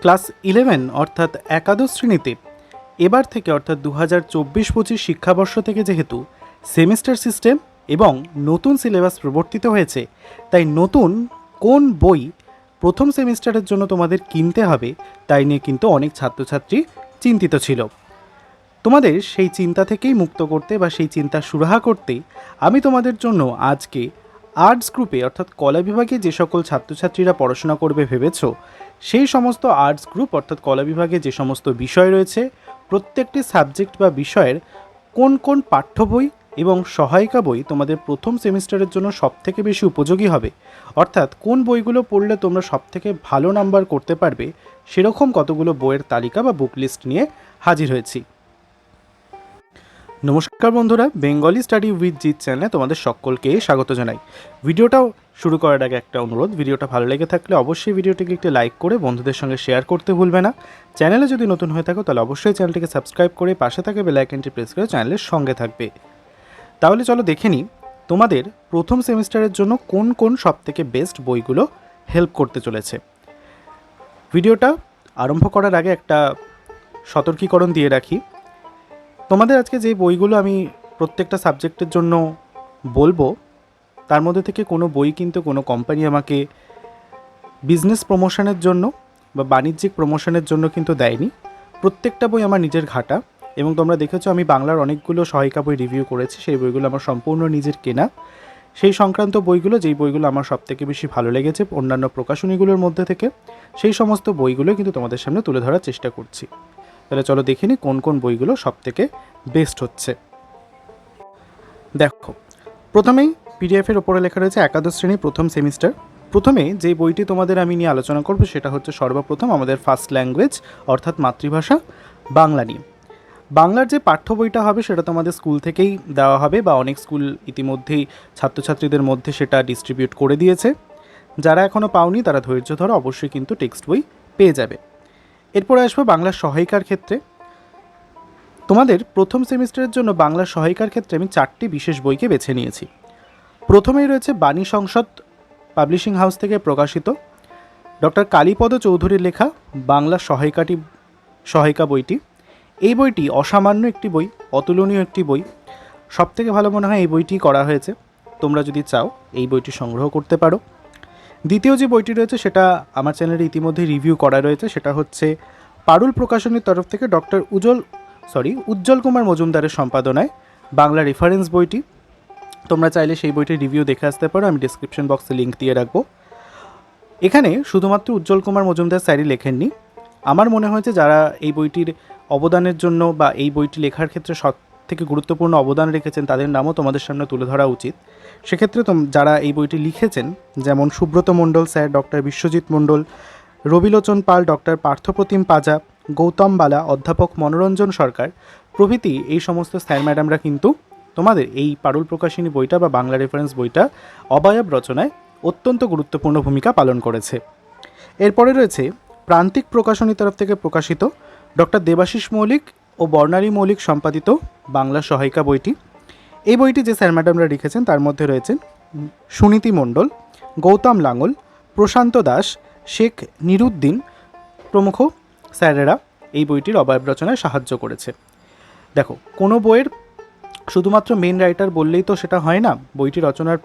Class eleven অর্থাৎ একাদশ শ্রেণীতে। এবার থেকে অর্থাৎ দু হাজার চব্বিশ পঁচিশ শিক্ষাবর্ষ থেকে যেহেতু সেমিস্টার সিস্টেম এবং নতুন সিলেবাস প্রবর্তিত হয়েছে, তাই নতুন কোন বই প্রথম সেমিস্টারের জন্য তোমাদের কিনতে হবে, তাই নিয়ে কিন্তু অনেক ছাত্রছাত্রী চিন্তিত ছিল। তোমাদের সেই চিন্তা থেকেই মুক্ত করতে বা সেই চিন্তা সুরাহা করতে আমি তোমাদের জন্য আজকে আর্টস গ্রুপে, অর্থাৎ কলা বিভাগে যে সকল ছাত্রছাত্রীরা পড়াশোনা করবে ভেবেছ, সেই সমস্ত আর্টস গ্রুপ, অর্থাৎ কলা বিভাগে যে সমস্ত বিষয় রয়েছে, প্রত্যেকটি সাবজেক্ট বা বিষয়ের কোন কোন পাঠ্য বই এবং সহায়িকা বই তোমাদের প্রথম সেমিস্টারের জন্য সবথেকে বেশি উপযোগী হবে? অর্থাৎ কোন বইগুলো পড়লে তোমরা সবথেকে ভালো নাম্বার করতে পারবে, সেরকম কতগুলো বইয়ের তালিকা বা বুক লিস্ট নিয়ে হাজির হয়েছি। নমস্কার বন্ধুরা বেঙ্গলি স্টাডি উইথ জিৎ চ্যানেলে তোমাদের সকলকে স্বাগত জানাই। ভিডিওটাও শুরু করার আগে একটা অনুরোধ, ভিডিওটা ভালো লেগে থাকলে অবশ্যই ভিডিওটিকে একটি লাইক করে বন্ধুদের সঙ্গে শেয়ার করতে ভুলবে না। চ্যানেলে যদি নতুন হয়ে থাকো, তাহলে অবশ্যই চ্যানেলটিকে সাবস্ক্রাইব করে পাশে থাকে বেল আইকনটি প্রেস করে চ্যানেলের সঙ্গে থাকবে। তাহলে চলো দেখে নিই, তোমাদের প্রথম সেমিস্টারের জন্য কোন কোন সবথেকে বেস্ট বইগুলো হেল্প করতে চলেছে। ভিডিওটা আরম্ভ করার আগে একটা সতর্কীকরণ দিয়ে রাখি। তোমাদের আজকে যে বইগুলো আমি প্রত্যেকটা সাবজেক্টের জন্য বলব, তার মধ্যে থেকে কোনো বই কিন্তু কোনো কোম্পানি আমাকে বিজনেস প্রমোশনের জন্য বা বাণিজ্যিক প্রমোশনের জন্য কিন্তু দেয়নি। প্রত্যেকটা বই আমার নিজের ঘাটা এবং তোমরা দেখেছ আমি বাংলার অনেকগুলো সহায়িকা বই রিভিউ করেছি, সেই বইগুলো আমার সম্পূর্ণ নিজের কেনা। সেই সংক্রান্ত বইগুলো, যেই বইগুলো আমার সবথেকে বেশি ভালো লেগেছে অন্যান্য প্রকাশনীগুলোর মধ্যে থেকে, সেই সমস্ত বইগুলো কিন্তু তোমাদের সামনে তুলে ধরার চেষ্টা করছি। তাহলে চলো দেখে নিই কোন কোন বইগুলো সবথেকে বেস্ট হচ্ছে। দেখো, প্রথমেই পিডিএফের ওপরে লেখা রয়েছে একাদশ শ্রেণি, প্রথম সেমিস্টার প্রথমে যে বইটি তোমাদের আমি নিয়ে আলোচনা করব সেটা হচ্ছে সর্বপ্রথম আমাদের ফার্স্ট ল্যাঙ্গুয়েজ অর্থাৎ মাতৃভাষা, বাংলা নিয়ে। বাংলার যে পাঠ্য বইটা হবে সেটা তোমাদের স্কুল থেকেই দেওয়া হবে বা অনেক স্কুল ইতিমধ্যেই ছাত্রছাত্রীদের মধ্যে সেটা ডিস্ট্রিবিউট করে দিয়েছে। যারা এখনও পাওনি তারা ধৈর্য ধরো, অবশ্যই কিন্তু টেক্সট বই পেয়ে যাবে। এরপরে আসব বাংলার সহায়িকার ক্ষেত্রে। তোমাদের প্রথম সেমিস্টারের জন্য বাংলা সহায়িকার ক্ষেত্রে আমি চারটি বিশেষ বইকে বেছে নিয়েছি। প্রথমেই রয়েছে বাণী সংসদ পাবলিশিং হাউস থেকে প্রকাশিত ডক্টর কালীপদ চৌধুরীর লেখা বাংলা সহায়িকাটি সহায়িকা বইটি। এই বইটি অসামান্য একটি বই, অতুলনীয় একটি বই। সবথেকে ভালো মনে হয় এই বইটি করা হয়েছে। তোমরা যদি চাও, এই বইটি সংগ্রহ করতে পারো। দ্বিতীয় যে বইটি রয়েছে সেটা আমার চ্যানেলে ইতিমধ্যে রিভিউ করা রয়েছে, সেটা হচ্ছে পারুল প্রকাশনীর তরফ থেকে ডক্টর উজ্জ্বল সরি উজ্জ্বল কুমার মজুমদারের সম্পাদনায় বাংলা রেফারেন্স বইটি। তোমরা চাইলে সেই বইটির রিভিউ দেখে আসতে পারো, আমি ডিসক্রিপশন বক্সে লিঙ্ক দিয়ে রাখব। এখানে শুধুমাত্র উজ্জ্বল কুমার মজুমদার স্যারই লেখেননি। আমার মনে হয়েছে যারা এই বইটির অবদানের জন্য বা এই বইটি লেখার ক্ষেত্রে সব থেকে গুরুত্বপূর্ণ অবদান রেখেছেন, তাদের নামও তোমাদের সামনে তুলে ধরা উচিত। সেক্ষেত্রে যারা এই বইটি লিখেছেন, যেমন Subrata Mondal sir, doctor Biswajit Mondal, Rabilochan Pal, doctor Parthapratim Paja, Gautam Bala, অধ্যাপক মনোরঞ্জন সরকার, প্রভৃতি এই সমস্ত স্যার ম্যাডামরা কিন্তু তোমাদের এই পারুল প্রকাশিনী বইটা বা বাংলা রেফারেন্স বইটা অবায়ব রচনায় অত্যন্ত গুরুত্বপূর্ণ ভূমিকা পালন করেছে। এরপরে রয়েছে প্রান্তিক প্রকাশনী তরফ থেকে প্রকাশিত ডক্টর দেবাশিস মৌলিক ও বর্ণালী মৌলিক সম্পাদিত বাংলা সহায়িকা বইটি। এই বইটি যে স্যার ম্যাডামরা লিখেছেন, তার মধ্যে রয়েছেন সুনীতি মণ্ডল, গৌতম লাঙল, প্রশান্ত দাস, শেখ নিরুদ্দিন প্রমুখ স্যারেরা এই বইটির অবয়ব রচনায় সাহায্য করেছে। দেখো, কোনো বইয়ের শুধুমাত্র মেন রাইটার বললেই তো সেটা হয় না, বইটি রচনার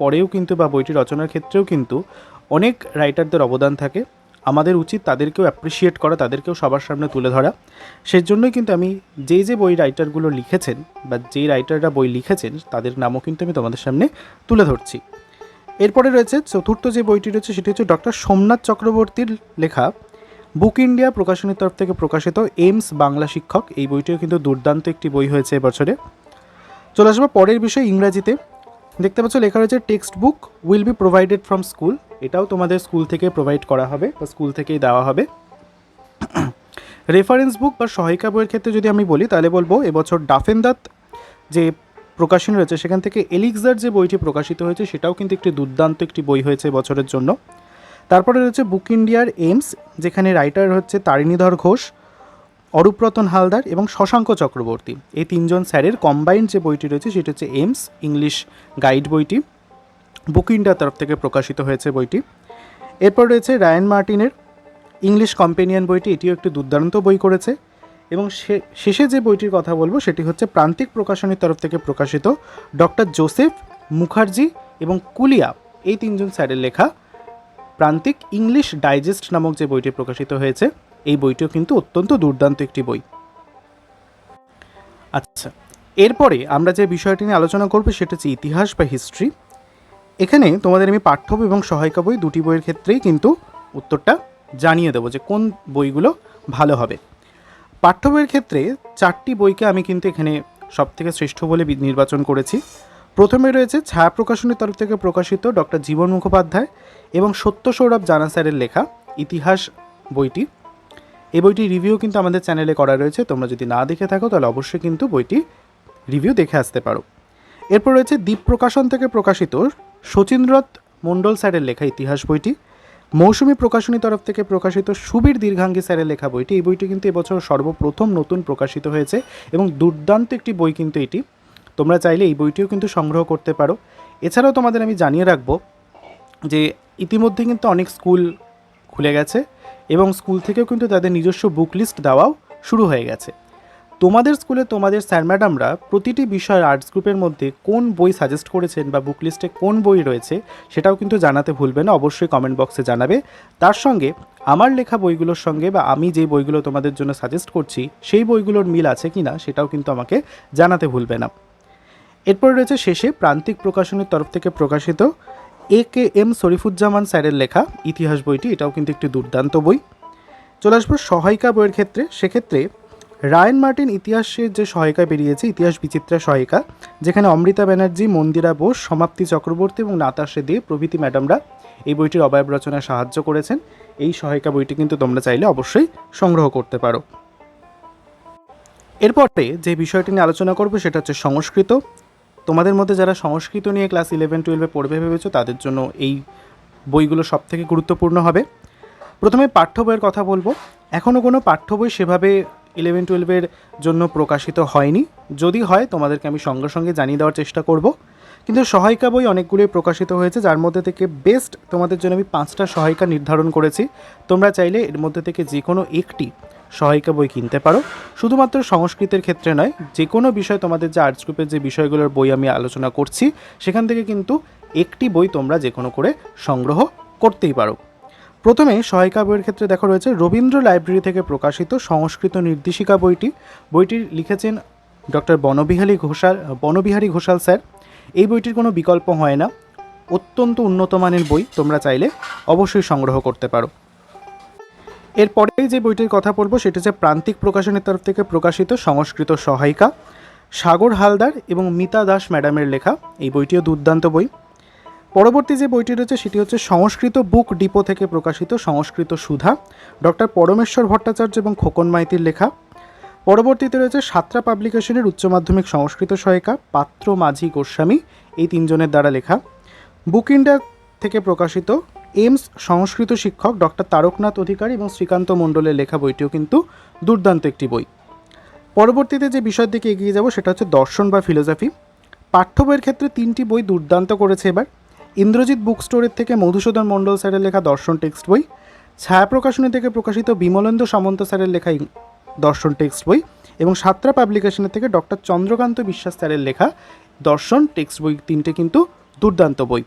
পরেও কিন্তু বা বইটি রচনার ক্ষেত্রেও কিন্তু অনেক রাইটারদের অবদান থাকে। আমাদের উচিত তাদেরকেও অ্যাপ্রিসিয়েট করা, তাদেরকেও সবার সামনে তুলে ধরা। সেই জন্যই কিন্তু আমি যে যে বই রাইটারগুলো লিখেছেন বা যেই রাইটাররা বই লিখেছেন, তাদের নামও কিন্তু আমি তোমাদের সামনে তুলে ধরছি। এরপরে রয়েছে চতুর্থ যে বইটি রয়েছে, সেটি হচ্ছে ডক্টর সোমনাথ চক্রবর্তীর লেখা, বুক ইন্ডিয়া প্রকাশনীর তরফ থেকে প্রকাশিত এইমস বাংলা শিক্ষক। এই বইটিও কিন্তু দুর্দান্ত একটি বই হয়েছে এবছরে। চলে আসব পরের বিষয় ইংরাজিতে। দেখতে পাচ্ছ লেখা রয়েছে text book will be provided from school. এটাও তোমাদের স্কুল থেকে প্রোভাইড করা হবে বা স্কুল থেকেই দেওয়া হবে। রেফারেন্স বুক বা সহায়িকা বইয়ের ক্ষেত্রে যদি আমি বলি, তাহলে বলব এবছর ডাফেন্দাত যে প্রকাশনী রয়েছে, সেখান থেকে এলিক্সার যে বইটি প্রকাশিত হয়েছে, সেটাও কিন্তু একটি দুর্দান্ত একটি বই হয়েছে বছরের জন্য। তারপরে রয়েছে বুক ইন্ডিয়ার এইমস যেখানে রাইটার হচ্ছে তারিণীধর ঘোষ, অরূপরতন হালদার এবং শশাঙ্ক চক্রবর্তী। এই তিনজন স্যারের কম্বাইন্ড যে বইটি রয়েছে, সেটি হচ্ছে এইমস ইংলিশ গাইড বইটি। বুক ইন্ডিয়ার তরফ থেকে প্রকাশিত হয়েছে বইটি। এরপর রয়েছে রায়ান মার্টিনের ইংলিশ কম্পেনিয়ান বইটি, এটিও একটি দুর্দান্ত বই করেছে। এবং শেষে যে বইটির কথা বলব, সেটি হচ্ছে প্রান্তিক প্রকাশনীর তরফ থেকে প্রকাশিত ডক্টর জোসেফ মুখার্জি এবং কুলিয়া, এই তিনজন স্যারের লেখা প্রান্তিক ইংলিশ ডাইজেস্ট নামক যে বইটি প্রকাশিত হয়েছে, এই বইটিও কিন্তু অত্যন্ত দুর্দান্ত একটি বই। আচ্ছা এরপরে আমরা যে বিষয়টি নিয়ে আলোচনা করব, সেটা হচ্ছে ইতিহাস বা হিস্ট্রি। এখানে তোমাদের আমি পাঠ্য বই এবং সহায়িকা বই দুটি বইয়ের ক্ষেত্রেই কিন্তু উত্তরটা জানিয়ে দেবো যে কোন বইগুলো ভালো হবে। পাঠ্য বইয়ের ক্ষেত্রে চারটি বইকে আমি কিন্তু এখানে সবথেকে শ্রেষ্ঠ বলে নির্বাচন করেছি। প্রথমে রয়েছে ছায়া প্রকাশনের তরফ থেকে প্রকাশিত ডক্টর জীবন মুখোপাধ্যায় এবং সত্য সৌরভ জানা স্যারের লেখা ইতিহাস বইটি। এই বইটির রিভিউ কিন্তু আমাদের চ্যানেলে করা রয়েছে, তোমরা যদি না দেখে থাকো তাহলে অবশ্যই কিন্তু বইটি রিভিউ দেখে আসতে পারো। এরপর রয়েছে দ্বীপ প্রকাশন থেকে প্রকাশিত শচীন্দ্রত মণ্ডল স্যারের লেখা ইতিহাস বইটি, মৌসুমী প্রকাশনী তরফ থেকে প্রকাশিত সুবীর দীর্ঘাঙ্গী স্যারের লেখা বইটি। এই বইটি কিন্তু এবছর সর্বপ্রথম নতুন প্রকাশিত হয়েছে এবং দুর্দান্ত একটি বই কিন্তু এটি। তোমরা চাইলে এই বইটিও কিন্তু সংগ্রহ করতে পারো। এছাড়াও তোমাদের আমি জানিয়ে রাখব যে ইতিমধ্যে কিন্তু অনেক স্কুল খুলে গেছে এবং স্কুল থেকেও কিন্তু তাদের নিজস্ব বুক লিস্ট দেওয়াও শুরু হয়ে গেছে। তোমাদের স্কুলে তোমাদের স্যার ম্যাডামরা প্রতিটি বিষয়ের আর্টস গ্রুপের মধ্যে কোন বই সাজেস্ট করেছেন বা বুক লিস্টে কোন বই রয়েছে সেটাও কিন্তু জানাতে ভুলবে না, অবশ্যই কমেন্ট বক্সে জানাবে। তার সঙ্গে আমার লেখা বইগুলোর সঙ্গে বা আমি যে বইগুলো তোমাদের জন্য সাজেস্ট করছি সেই বইগুলোর মিল আছে কি না সেটাও কিন্তু আমাকে জানাতে ভুলবে না। এরপর রয়েছে শেষে প্রান্তিক প্রকাশনের তরফ থেকে প্রকাশিত এ কে এম শরীফুজ্জামান স্যারের লেখা, ইতিহাস বইটি, এটাও কিন্তু একটি দুর্দান্ত বই। চলে আসব সহায়িকা বইয়ের ক্ষেত্রে, সেক্ষেত্রে রায়ন মার্টিন ইতিহাসের যে সহায়িকা বেরিয়েছে, ইতিহাস বিচিত্রা সহায়িকা, যেখানে অমৃতা ব্যানার্জি, মন্দিরা বোস, সমাপ্তি চক্রবর্তী এবং নাতাশে দে প্রভৃতি ম্যাডামরা এই বইটির অবয়ব রচনায় সাহায্য করেছেন। এই সহায়িকা বইটি কিন্তু তোমরা চাইলে অবশ্যই সংগ্রহ করতে পারো। এরপরে যে বিষয়টি নিয়ে আলোচনা করব, সেটা হচ্ছে সংস্কৃত। তোমাদের মধ্যে যারা সংস্কৃত নিয়ে ক্লাস ইলেভেন টুয়েলভে পড়বে ভেবেছো, তাদের জন্য এই বইগুলো সব থেকে গুরুত্বপূর্ণ হবে। প্রথমে পাঠ্য বইয়ের কথা বলব। এখনও কোনো পাঠ্য বই সেভাবে ইলেভেন টুয়েলভের জন্য প্রকাশিত হয়নি। যদি হয়, তোমাদেরকে আমি সঙ্গে সঙ্গে জানিয়ে দেওয়ার চেষ্টা করব। কিন্তু সহায়িকা বই অনেকগুলোই প্রকাশিত হয়েছে, যার মধ্যে থেকে বেস্ট তোমাদের জন্য আমি পাঁচটা সহায়িকা নির্ধারণ করেছি। তোমরা চাইলে এর মধ্যে থেকে যে কোনো একটি সহায়িকা বই কিনতে পারো। শুধুমাত্র সংস্কৃতের ক্ষেত্রে নয় যে কোনো বিষয় তোমাদের যে আর্টস গ্রুপের যে বিষয়গুলোর বই আমি আলোচনা করছি, সেখান থেকে কিন্তু একটি বই তোমরা যে কোনো করে সংগ্রহ করতেই পারো। প্রথমে সহায়িকা বইয়ের ক্ষেত্রে দেখা রয়েছে রবীন্দ্র লাইব্রেরি থেকে প্রকাশিত সংস্কৃত নির্দেশিকা বইটি। বইটি লিখেছেন ডক্টর বনবিহারী ঘোষাল বনবিহারী ঘোষাল স্যার। এই বইটির কোনো বিকল্প হয় না। অত্যন্ত উন্নত মানের বই তোমরা চাইলে অবশ্যই সংগ্রহ করতে পারো। এরপরে যে বইটির কথা বলব, সেটি হচ্ছে প্রান্তিক প্রকাশনের তরফ থেকে প্রকাশিত সংস্কৃত সহায়িকা। সাগর হালদার এবং মিতা দাস ম্যাডামের লেখা। এই বইটিও দুর্দান্ত বই। পরবর্তী যে বইটি রয়েছে সেটি হচ্ছে সংস্কৃত বুক ডিপো থেকে প্রকাশিত সংস্কৃত সুধা, ডক্টর পরমেশ্বর ভট্টাচার্য এবং খোকন মাইতির লেখা। পরবর্তীতে রয়েছে সাতরা পাবলিকেশনের উচ্চ মাধ্যমিক সংস্কৃত সহায়িকা পাত্র মাঝি গোস্বামী, এই তিনজনের দ্বারা লেখা। বুক ইন্ডিয়া থেকে প্রকাশিত এইমস সংস্কৃত শিক্ষক ডক্টর তারকনাথ অধিকারী এবং শ্রীকান্ত মণ্ডলের লেখা বইটিও কিন্তু দুর্দান্ত একটি বই। পরবর্তীতে যে বিষয়ের দিকে এগিয়ে যাব সেটা হচ্ছে দর্শন বা ফিলোসফি। পাঠ্য বইয়ের ক্ষেত্রে তিনটি বই দুর্দান্ত করেছে এবার। ইন্দ্রজিৎ বুক স্টোরের থেকে মধুসূদন মণ্ডল স্যারের লেখা দর্শন টেক্সট বই ছায়া প্রকাশনী থেকে প্রকাশিত বিমলেন্দু সামন্ত স্যারের লেখা দর্শন টেক্সট বই এবং সাতরা পাবলিকেশনের থেকে ডক্টর চন্দ্রকান্ত বিশ্বাস স্যারের লেখা দর্শন টেক্সট বই তিনটে কিন্তু দুর্দান্ত বই।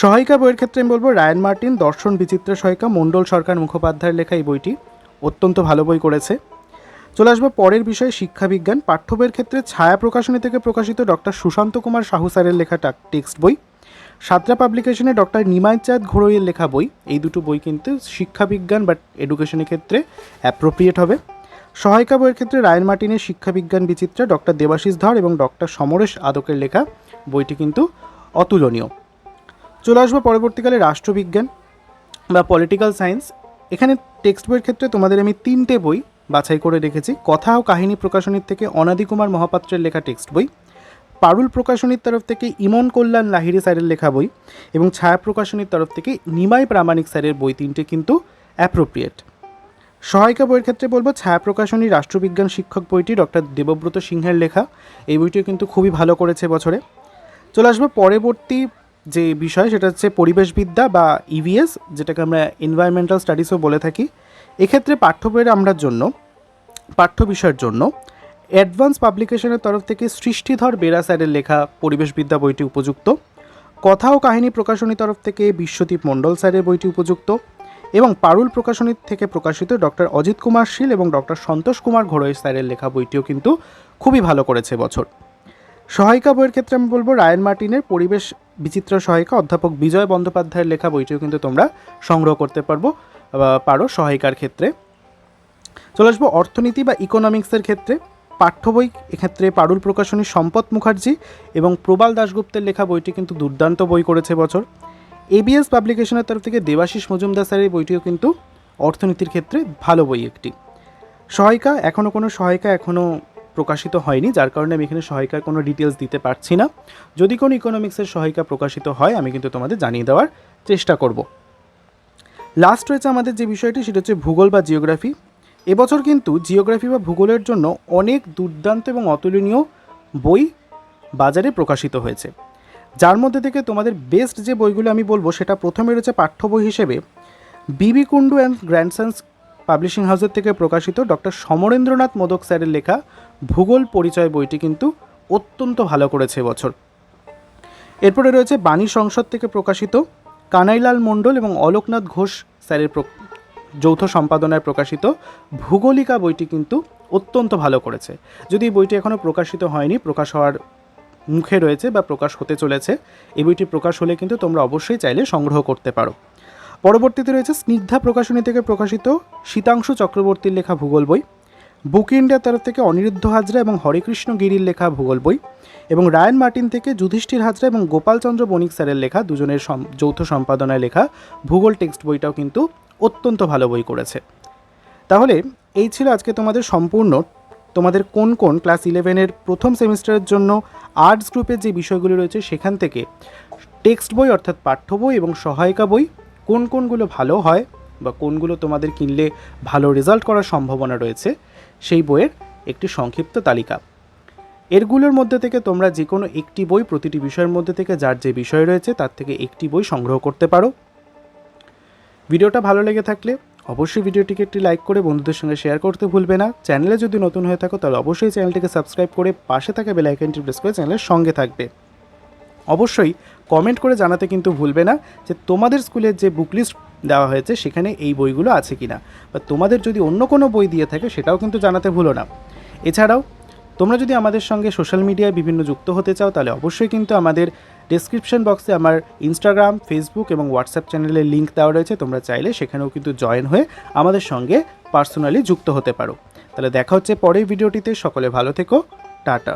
সহায়িকা বইয়ের ক্ষেত্রে আমি বলব রায়ন মার্টিন, দর্শন বিচিত্র সহায়িকা, মণ্ডল সরকার মুখোপাধ্যায়ের লেখা এই বইটি অত্যন্ত ভালো বই করেছে। চলে আসব পরের বিষয়ে, শিক্ষাবিজ্ঞান। পাঠ্য বইয়ের ক্ষেত্রে ছায়া প্রকাশনী থেকে প্রকাশিত ডক্টর সুশান্ত কুমার সাহু স্যারের লেখা টেক্সট বই। সাতরা পাবলিকেশনে ডক্টর নিমাই চাঁদ ঘোড়ইয়ের লেখা বই। এই দুটো বই কিন্তু শিক্ষাবিজ্ঞান বা এডুকেশনের ক্ষেত্রে অ্যাপ্রোপ্রিয়েট হবে। সহায়িকা বইয়ের ক্ষেত্রে রায়ন মার্টিনের শিক্ষাবিজ্ঞান বিচিত্রা ডক্টর দেবাশিস ধর এবং ডক্টর সমরেশ আদকের লেখা বইটি কিন্তু অতুলনীয়। চলে আসব পরবর্তীকালে রাষ্ট্রবিজ্ঞান বা পলিটিক্যাল সায়েন্স এখানে টেক্সট বইয়ের ক্ষেত্রে তোমাদের আমি তিনটে বই বাছাই করে রেখেছি। কথা ও কাহিনী প্রকাশনীর থেকে অনাদি কুমার মহাপাত্রের লেখা টেক্সট বই। পারুল প্রকাশনীর তরফ থেকে ইমন কল্যাণ লাহিরি স্যারের লেখা বই এবং ছায়া প্রকাশনীর তরফ থেকে নিমাই প্রামাণিক স্যারের বই তিনটে কিন্তু অ্যাপ্রোপ্রিয়েট সহায়িকা বইয়ের ক্ষেত্রে বলব, ছায়া প্রকাশনী রাষ্ট্রবিজ্ঞান শিক্ষক বইটি ডক্টর দেবব্রত সিংহের লেখা। এই বইটিও কিন্তু খুবই ভালো করেছে বছরে। চলে আসব পরবর্তী যে বিষয়, সেটা হচ্ছে পরিবেশবিদ্যা বা ইভিএস যেটাকে আমরা এনভায়রনমেন্টাল স্টাডিজও বলে থাকি। এক্ষেত্রে পাঠ্য বইয়ের আমরা জন্য, পাঠ্য বিষয়ের জন্য অ্যাডভান্স পাবলিকেশনের তরফ থেকে সৃষ্টিধর বেরা স্যারের লেখা পরিবেশবিদ্যা বইটি উপযুক্ত। কথা ও কাহিনী প্রকাশনী তরফ থেকে বিশ্বদীপ মণ্ডল স্যারের বইটি উপযুক্ত এবং পারুল প্রকাশনী থেকে প্রকাশিত ডক্টর অজিত কুমার শীল এবং ডক্টর সন্তোষ কুমার ঘোড়ই স্যারের লেখা বইটিও কিন্তু খুবই ভালো করেছে বছর। সহায়িকা বইয়ের ক্ষেত্রে আমি বলব রায়ন মার্টিনের পরিবেশ বিচিত্র সহায়িকা অধ্যাপক বিজয় বন্দ্যোপাধ্যায়ের লেখা বইটিও কিন্তু তোমরা সংগ্রহ করতে পারব পারো সহায়িকার ক্ষেত্রে। চলে আসব অর্থনীতি বা ইকোনমিক্সের ক্ষেত্রে। পাঠ্য বই, এক্ষেত্রে পারুল প্রকাশনী সম্পদ মুখার্জি এবং প্রবাল দাশগুপ্তের লেখা বইটি কিন্তু দুর্দান্ত বই করেছে বছর। এবিএস পাবলিকেশনের তরফ থেকে দেবাশিস মজুমদার স্যারের বইটিও কিন্তু অর্থনীতির ক্ষেত্রে ভালো বই একটি। সহায়িকা এখনও কোনো সহায়িকা এখনও প্রকাশিত হয়নি, যার কারণে আমি এখানে সহায়িকার কোনো ডিটেলস দিতে পারছি না। যদি কোনো ইকোনমিক্সের সহায়িকা প্রকাশিত হয়, আমি কিন্তু তোমাদের জানিয়ে দেওয়ার চেষ্টা করব। লাস্ট রয়েছে আমাদের যে বিষয়টি, সেটা হচ্ছে ভূগোল বা জিওগ্রাফি এবছর কিন্তু জিওগ্রাফি বা ভূগোলের জন্য অনেক দুর্দান্ত এবং অতুলনীয় বই বাজারে প্রকাশিত হয়েছে। যার মধ্যে থেকে তোমাদের বেস্ট যে বইগুলো আমি বলব, সেটা প্রথমে রয়েছে পাঠ্য বই হিসেবে বিবি কুন্ডু অ্যান্ড গ্র্যান্ডসন্স পাবলিশিং হাউসের থেকে প্রকাশিত ডক্টর সমরেন্দ্রনাথ মোদক স্যারের লেখা ভূগোল পরিচয় বইটি কিন্তু অত্যন্ত ভালো করেছে বছর এরপরে রয়েছে বাণী সংসদ থেকে প্রকাশিত কানাইলাল মণ্ডল এবং অলোকনাথ ঘোষ স্যারের যৌথ সম্পাদনায় প্রকাশিত ভূগোলিকা বইটি কিন্তু অত্যন্ত ভালো করেছে। যদি বইটি এখনও প্রকাশিত হয়নি, প্রকাশ হওয়ার মুখে রয়েছে বা প্রকাশ হতে চলেছে, এই বইটি প্রকাশ হলে কিন্তু তোমরা অবশ্যই চাইলে সংগ্রহ করতে পারো। পরবর্তীতে রয়েছে স্নিগ্ধা প্রকাশনী থেকে প্রকাশিত শীতাংশু চক্রবর্তীর লেখা ভূগোল বই, বুক ইন্ডিয়ার তরফ থেকে অনিরুদ্ধ হাজরা এবং হরেকৃষ্ণ গিরির লেখা ভূগোল বই এবং রায়ন মার্টিন থেকে যুধিষ্ঠির হাজরা এবং গোপালচন্দ্র বণিক স্যারের লেখা, দুজনের যৌথ সম্পাদনায় লেখা ভূগোল টেক্সট বইটাও কিন্তু অত্যন্ত ভালো বই করেছে। তাহলে এই ছিল আজকে তোমাদের সম্পূর্ণ, তোমাদের কোন কোন ক্লাস ইলেভেনের প্রথম সেমিস্টারের জন্য আর্টস গ্রুপের যে বিষয়গুলি রয়েছে সেখান থেকে টেক্সট বই অর্থাৎ পাঠ্য বই এবং সহায়িকা বই কোন কোনগুলো ভালো হয় বা কোনগুলো তোমাদের কিনলে ভালো রেজাল্ট করার সম্ভাবনা রয়েছে সেই বইয়ের একটি সংক্ষিপ্ত তালিকা। এরগুলোর মধ্যে থেকে তোমরা যে কোনো একটি বই প্রতিটি বিষয়ের মধ্যে থেকে যার যে বিষয় রয়েছে তার থেকে একটি বই সংগ্রহ করতে পারো। ভিডিওটা ভালো লেগে থাকলে অবশ্যই ভিডিওটিকে একটি লাইক করে বন্ধুদের সঙ্গে শেয়ার করতে ভুলবে না। চ্যানেলে যদি নতুন হয়ে থাকো, তাহলে অবশ্যই চ্যানেলটিকে সাবস্ক্রাইব করে পাশে থাকা বেল আইকনটি প্রেস করে চ্যানেলের সঙ্গে থাকবে। অবশ্যই কমেন্ট করে জানাতে কিন্তু ভুলবে না যে তোমাদের স্কুলের যে বুক লিস্ট দেওয়া হয়েছে, সেখানে এই বইগুলো আছে কি না বা তোমাদের যদি অন্য কোনো বই দিয়ে থাকে, সেটাও কিন্তু জানাতে ভুলো না। এছাড়াও, তোমরা যদি আমাদের সঙ্গে সোশ্যাল মিডিয়ায় বিভিন্ন যুক্ত হতে চাও, তাহলে অবশ্যই কিন্তু আমাদের ডেসক্রিপশন বক্সে আমার ইনস্টাগ্রাম ফেসবুক এবং হোয়াটসঅ্যাপ চ্যানেলের লিঙ্ক দেওয়া রয়েছে। তোমরা চাইলে সেখানেও কিন্তু জয়েন হয়ে আমাদের সঙ্গে পার্সোনালি যুক্ত হতে পারো। তাহলে দেখা হচ্ছে পরের ভিডিওটিতে সকলে ভালো থেকো। টাটা।